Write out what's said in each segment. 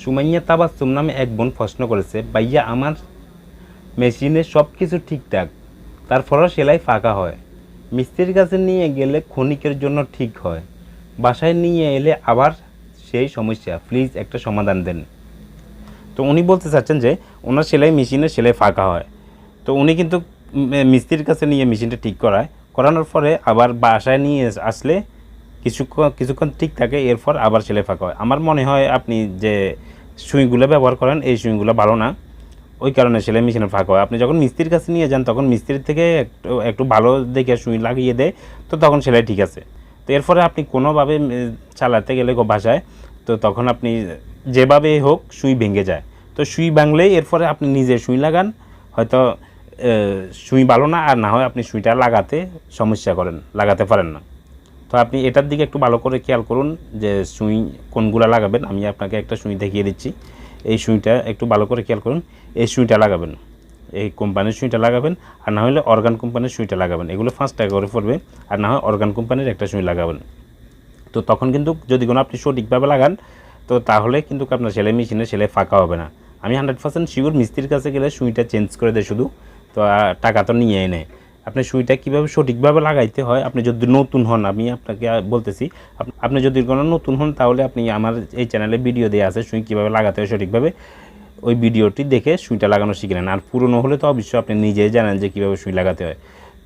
সুমাইয়া তাবাসুম নামে এক বোন প্রশ্ন করেছে, ভাইয়া, আমার মেশিনে সব কিছু ঠিকঠাক তারপরও সেলাই ফাঁকা হয়, মিস্ত্রির কাছে নিয়ে গেলে ক্ষণিকের জন্য ঠিক হয়, বাসায় নিয়ে এলে আবার সেই সমস্যা, প্লিজ একটা সমাধান দেন। তো উনি বলতে চাচ্ছেন যে, ওনার সেলাই মেশিনে সেলাই ফাঁকা হয়। তো উনি কিন্তু মিস্ত্রির কাছে নিয়ে মেশিনটা ঠিক করায়, করানোর পরে আবার বাসায় নিয়ে আসলে কিছুক্ষণ কিছুক্ষণ ঠিক থাকে, এরপর আবার সেলাই ফাঁকা হয়। আমার মনে হয় আপনি যে সুইগুলো ব্যবহার করেন, এই সুইগুলো ভালো না। ওই কারণে সেলাই মেশিনের ফাঁকা হয়। আপনি যখন মিস্ত্রির কাছে নিয়ে যান, তখন মিস্ত্রির থেকে একটু একটু ভালো দেখে সুই লাগিয়ে দেয়, তো তখন সেলাই ঠিক আছে। তো এরপরে আপনি কোনোভাবে চালাতে গেলে বাসায়, তো তখন আপনি যেভাবে হোক সুই ভেঙে যায়। তো সুই ভাঙলেই এরপরে আপনি নিজে সুই লাগান, হয়তো সুই ভালো না, আর না হয় আপনি সুইটা লাগাতে সমস্যা করেন, লাগাতে পারেন না। তো আপনি এটার দিকে একটু ভালো করে খেয়াল করুন যে সুই কোনগুলো লাগাবেন। আমি আপনাকে একটা সুই দেখিয়ে দিচ্ছি। এই সুইটা একটু ভালো করে খেয়াল করুন। এই সুইটা লাগাবেন। এই কোম্পানির সুইটা লাগাবেন। আর না হলে অর্গান কোম্পানির সুইটা লাগাবেন। এগুলো পাঁচ টাকা করে পড়বে। আর না হয় অর্গান কোম্পানির একটা সুই লাগাবেন। তো তখন কিন্তু যদি কোনো আপনি সঠিকভাবে লাগান, তো তাহলে কিন্তু আপনার সেলাই মেশিনে সেলাই ফাঁকা হবে না। আমি হান্ড্রেড পার্সেন্ট শিওর মিস্ত্রির কাছে গেলে সুইটা চেঞ্জ করে দেয় শুধু। তো টাকা তো নিয়ে নেয়। আপনি সুইটা কীভাবে সঠিকভাবে লাগাইতে হয়? আপনি যদি নতুন হন, আমি আপনাকে বলতেছি আপনি যদি কোনো নতুন হন, তাহলে আপনি আমার এই চ্যানেলে ভিডিও দেওয়া আছে, সুই কীভাবে লাগাতে হয় সঠিকভাবে। ওই ভিডিওটি দেখে সুইটা লাগানো শিখে নেন। আর পুরনো হলে তো অবশ্যই আপনি নিজেই জানেন যে কীভাবে সুই লাগাতে হয়।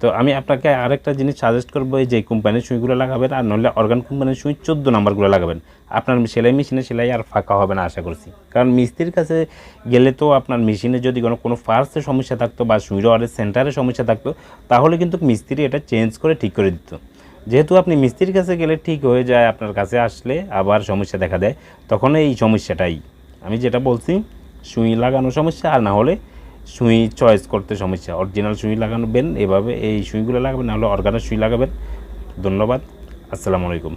তো আমি আপনাকে আরেকটা জিনিস সাজেস্ট করব যে কোম্পানির সুইগুলো লাগাবেন, আর নইলে অর্গান কোম্পানির সুই চোদ্দ নাম্বারগুলো লাগাবেন। আপনার সেলাই মেশিনে সেলাই আর ফাঁকা হবে না, আশা করছি। কারণ মিস্ত্রির কাছে গেলে তো আপনার মেশিনে যদি কোনো কোনো পার্টসের সমস্যা থাকতো বা সুই রডের সেন্টারে সমস্যা থাকতো, তাহলে কিন্তু মিস্ত্রি এটা চেঞ্জ করে ঠিক করে দিত। যেহেতু আপনি মিস্ত্রির কাছে গেলে ঠিক হয়ে যায়, আপনার কাছে আসলে আবার সমস্যা দেখা দেয়, তখন এই সমস্যাটাই। আমি যেটা বলছি, সুই লাগানো সমস্যা, আর না হলে সুই চয়েস করতে সমস্যা। অরিজিনাল সুই লাগাবেন, এভাবে এই সুইগুলো লাগাবেন, নাহলে অর্গানের সুই লাগাবেন। ধন্যবাদ, আসসালামু আলাইকুম।